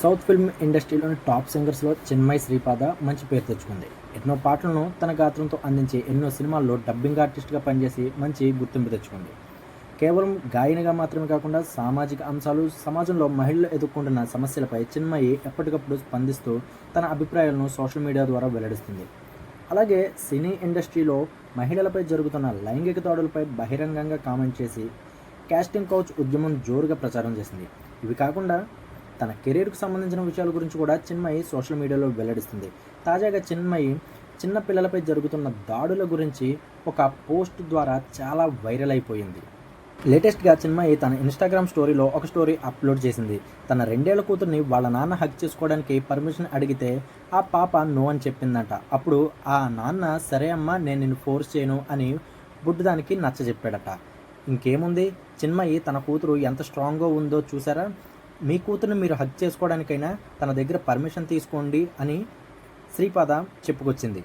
South film ఇండస్ట్రీలోని top సింగర్స్లో చిన్మయ్ శ్రీపాద మంచి పేరు తెచ్చుకుంది. ఎన్నో పాటలను తన గాత్రంతో అందించి ఎన్నో సినిమాల్లో డబ్బింగ్ ఆర్టిస్ట్గా పనిచేసి మంచి గుర్తింపు తెచ్చుకుంది. కేవలం గాయనిగా మాత్రమే కాకుండా సామాజిక అంశాలు సమాజంలో మహిళలు ఎదుర్కొంటున్న సమస్యలపై చిన్మయి ఎప్పటికప్పుడు స్పందిస్తూ తన అభిప్రాయాలను సోషల్ మీడియా ద్వారా వెల్లడిస్తుంది. అలాగే సినీ ఇండస్ట్రీలో మహిళలపై జరుగుతున్న లైంగిక దాడులపై బహిరంగంగా కామెంట్ చేసి కాస్టింగ్ కౌచ్ ఉద్యమం జోరుగా ప్రచారం చేసింది. ఇవి కాకుండా తన కెరీర్కు సంబంధించిన విషయాల గురించి కూడా చిన్మయి సోషల్ మీడియాలో వెల్లడిస్తుంది. తాజాగా చిన్మయి చిన్న పిల్లలపై జరుగుతున్న దాడుల గురించి ఒక పోస్ట్ ద్వారా చాలా వైరల్ అయిపోయింది. లేటెస్ట్గా చిన్మయి తన ఇన్స్టాగ్రామ్ స్టోరీలో ఒక స్టోరీ అప్లోడ్ చేసింది. తన రెండేళ్ళ కూతుర్ని వాళ్ళ నాన్న హక్ చేసుకోవడానికి పర్మిషన్ అడిగితే ఆ పాప నో అని చెప్పిందంట. అప్పుడు ఆ నాన్న సరే అమ్మా నేను నిన్ను ఫోర్స్ చేయను అని బుడ్డదానికి నచ్చ చెప్పాడట ఇంకేముంది? చిన్మయి తన కూతురు ఎంత స్ట్రాంగ్గా ఉందో చూసారా? మీ కూతురుని మీరు హక్ చేసుకోవడానికైనా తన దగ్గర పర్మిషన్ తీసుకోండి అని శ్రీపాద చెప్పుకొచ్చింది.